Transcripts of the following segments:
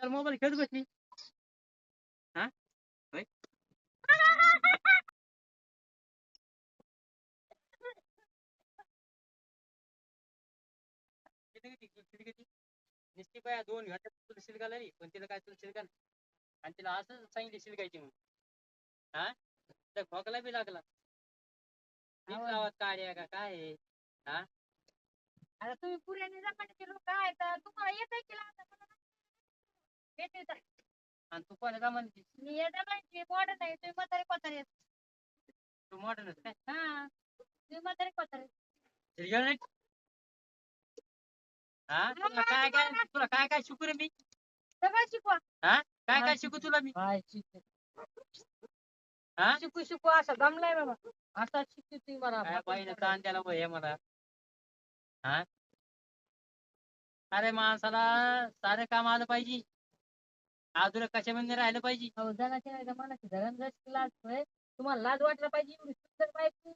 त्याला मोबाईल खेळत बसली. हा? नुसती दोन घंटे तुला शिलगाला नाही पण तिला काय तुला शिलगाल आणि तिला असं सांगितलं शिलगायची म्हणून. हा? तर खोकला बी लागला. आवाज- काढ्या का काय? हा? आता तुम्ही पुऱ्याने जमान्याचे म्हणते? मी जमान्याची मॉडर्न आहे तुम्ही म्हातारे कोतारे आहेत. तू मॉडर्नच काय हा तुम्ही म्हातारे कोतारे. शिलगाल नाही? हा तुला काय काय तुला काय काय शिकू रे मी? सगळं शिकवा. काय काय शिकू तुला मी? काय शिकू हा? शिकू शिकू असं जमलाय बाबा. असा शिकू तुम्ही काय बाईनं ताण द्यायला वय मला. हा? अरे माणसाला सारे काम आलं पाहिजे. अजून कशामध्ये राहिलं पाहिजे? अहो जगाच्या नाही जमान्याची धरण जशी लाज होय तुम्हाला लाज वाटलं पाहिजे एवढी सुंदर बायको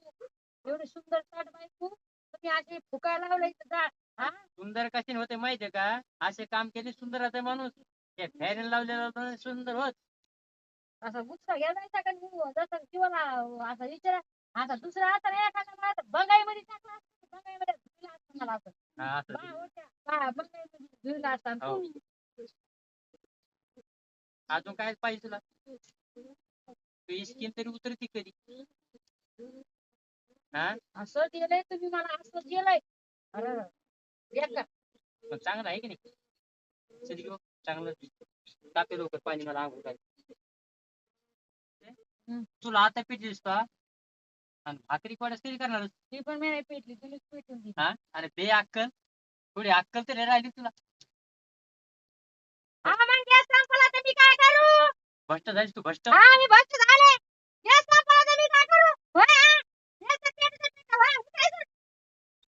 एवढी सुंदर ताट बायको तुम्ही अशी फुकायला लावलाय इथं जा हा? सुंदर कशी होते माहितीये का? असे काम केले सुंदर होते माणूस. ते फॅन लावलेलं होतं सुंदर होत. असा गुस्सा घ्या नाही का मी जसं जीवाला असा विचार आता दुसरा आता नाही एखादा मला बंगाईमध्ये टाकला असता बंगाईमध्ये धुतला असता मला असं. हा, असं बा, होत्या. बा, बंगाईमध्ये धुतला असता. हो. अजून काय पाहिजे तुला? तुझी स्किन तरी उतरती कधी. हा? असं दिलंय तुम्ही मला असं दिलंय. पण चांगलं आहे की नाही? घेऊ चांगलं टाके लवकर पाणी मला आंघोळ. हम्म. तुला आता पीठ दिसतो आणि भाकरी कोड्यास कधी करणार ती पण मी नाही पेटली तुम्हीच पेटून हा? अरे बे अक्कल. थोडी अक्कल तरी राहिली तुला हा मग गॅस संपला तर मी काय करू भ्रष्ट झालीस तू भ्रष्ट हा मी भक्त झाले गॅस संपला तर मी काय करू होय हा? गॅसचं पेट तर पेट, होय, उठायचं.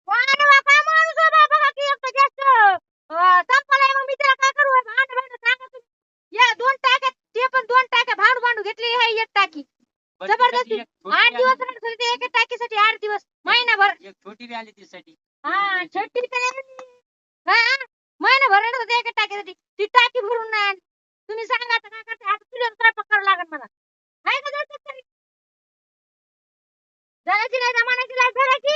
वाह रे वा, काय माणूस आहे बाबा, बघा की एकटं गॅसचं. अं, संपलाय मग मी त्याला काय करू भांड भांड सांगा तुम्ही. या दोन टाक्या ते पण दोन टाक्या भांडू भांडू घेतली हे एक टाकी पण जबरदस्ती. तिच्यासाठी एक छोटी आठ बी दिवस आली- राहत होते ते एका टाकीसाठी आठ दिवस महिनाभर एक छोटी बी आली तिच्यासाठी हा छोटी तर नाही. हा महिनाभर राहत होते एका टाकीसाठी ती टाकी भरून नाही आली. तुम्ही सांगा आता काय करते आता तुझ्या स्वयंपाक करावं लागेल मला आहे का जायचं तरी जगाची नाही जमान्याची लाज धरायची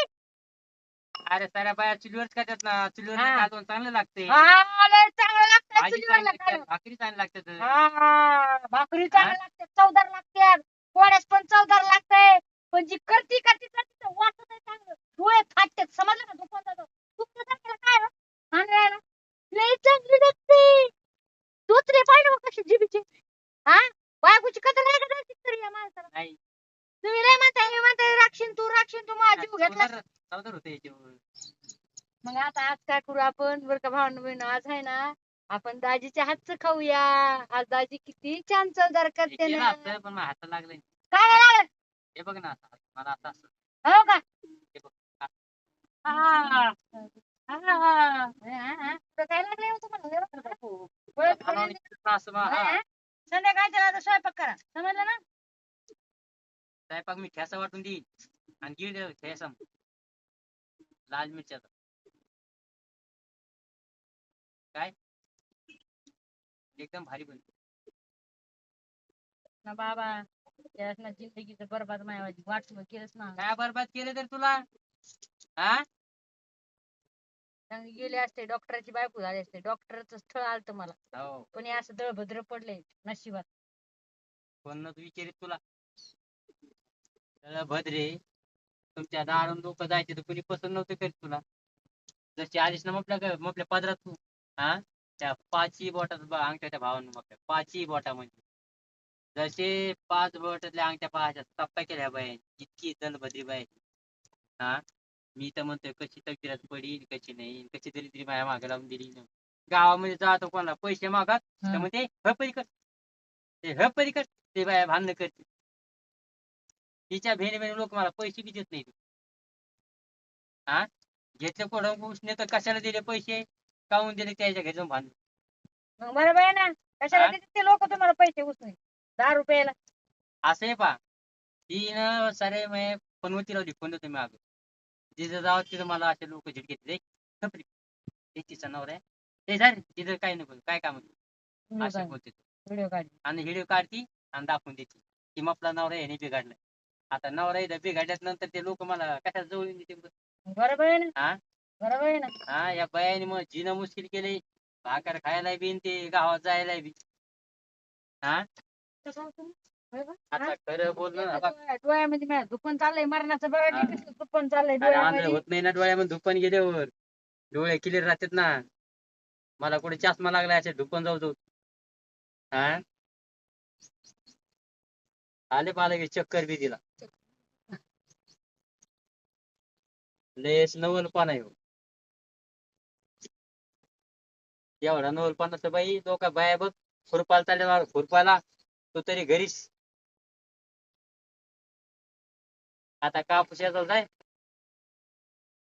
अरे साऱ्या बाया चुलीवरच खातात ना. चुलीवर हा. कालवण चांगलं लागते. हा लय चांगलं लागतं भाजी चुलीवरलं चांगली खायला. लागते, भाकरी चांगली हा भाकरी लागते चवदार लागते. पोळ्यास पण चवदार लागतंय पण जी करती करती करती तर वाटत आहे चांगलं. डोळे फाटते समजलं का काय हो? आणायला लय चांगली लागते दुसरे पाहिजे हो कशी जिबीचे हा? बायकोची कदर नाही का जायची तरी या माणसाला? नाही. तुम्ही लय म्हणताय हे म्हणताय तू राखशीन तू माझा जीव घेतला होते याच्यावर मग आता आज काय करू आपण? बरं का भावना बहीण आज आहे ना आपण दाजीच्या हातचं खाऊया. आज दाजी किती छान चवदार करते केलं ना. असतं पण हाताला लागलं काय नाही लागत? हे बघ ना आता मला आता असं. हो का? हे हा. हा हा हा. हा काय लागले हो तुम्हाला. असं हा. हा? संध्याकाळच्या आता स्वयंपाक करा. समजलं ना? स्वयंपाक मी ठेसा वाटून देईन. आणि गिळ लाल मिरच्याचा काय? एकदम भारी बनते ना बाबा त्यास ना जिंदगीचं बरबाद मायावाची वाट केलंच ना. काय बरबाद केलं तर तुला? हा चांगली गेले असते डॉक्टरची बायको झाली असते डॉक्टरचं स्थळ आलत मला. हो. पण हे असं दळभद्र पडले नशिबात. कोण विचारित तुला. त्याला भद्रे तुमच्या दारून लोक जायचे तर कुणी पसंत नव्हते करीत तुला. जशी आलीस ना ग- आपल्या पदरात तू. हा? त्या पाचही बोटात अंगठ्या त्या भावानं आपल्या पाचही बोटा म्हणजे. जसे पाच बोटातल्या अंगठ्या पाहायच्या टप्प्या केल्या बाई. इतकी दलभद्री बाई. हा? मी तर म्हणतोय कशी तकदीरात पडील कशी नाही कशी तरी तरी माझ्या मागे लावून दिली. न. गावामध्ये जातो कोणाला पैसे मागत तर. म्हणते ह पलीकड ते ह पलीकड ते बाया भांडणं करते तिच्या भेणे भेणे लोक मला पैसे बी देत नाही हा? घेतले कोण उसने तर कशाला दिले पैसे? काहून दिले त्याच्या घरी जाऊन भांडण? मग बरोबर आहे ना कशाला हा? देतात ते लोक तुम्हाला पैसे उचलून दहा रुपयाला. असं आहे पा. ती ना सारे मी पनवती लावली फोन देतो मी अगं तिथं जावं तिथं मला असे लोक झिटके ते खपली. ते तिचा नवरा आहे. ते झाले. तिथं काय नको काय काम असे बोलते. तू. व्हिडिओ काढ. आणि व्हिडिओ काढती आणि दाखवून देते. की मग आपला नवरा याने बिघडलाय. आता नवरा इथं बिघडल्यात नंतर ते लोक मला कशात जवळून देते बरं? बरोबर आहे ना हा बरोबर आहे ना हा या बायाने मग जिणं मुश्किल केलंय भाकर खायला बी ते गावात जायला बी हा? आता हा? खरं बोललं ना बघ. डोळ्या- डोळ्यामध्ये माझ्या चाललंय मरणाचं बघा हा. की कसलं दुकान चाललंय अरे आंधळं डोळ्यामध्ये होत नाही ना डोळ्यामध्ये धुपण गेल्यावर डोळे क्लिअर राहतात ना मला कुठे चष्मा लागला असे धुपण जाऊ जाऊ हा आले मला की चक्कर बी दिला. लेस नवल पाना येऊ हो. एवढा नवल पानाचं बाई दोघा बाया बघ खुरपाला चालले खुरपाला तू तरी घरीच. आता कापूस याचा जाय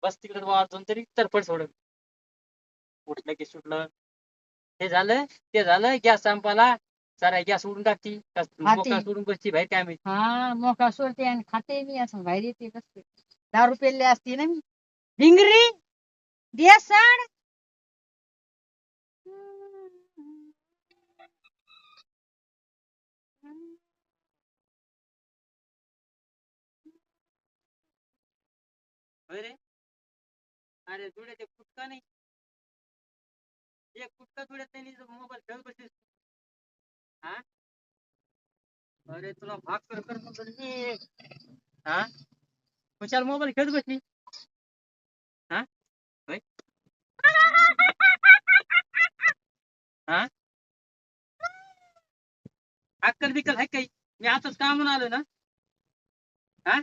बस तिकडे वाजून तरी तरफड सोडत उठलं की सुटलं. हे झालं ते झालं गॅस संपाला टाकती. मोका सोडून बसती बाहेर काय माहिती हा मोका सोडते आणि खाते मी असं बाहेर येते बसते. दारू पेरले असते ना मी. भिंगरी होय रे. अरे जुडे ते फुटका नाही. एक फुटका जुड्यात नाही मोबाईल खेळत हा अरे तुला भाग कर कर मी. हा? खुशाल मोबाईल खेळत बसली. हा? हा? अक्कल बिक्कल आहे काही? मी आताच कामून आलो ना. हा?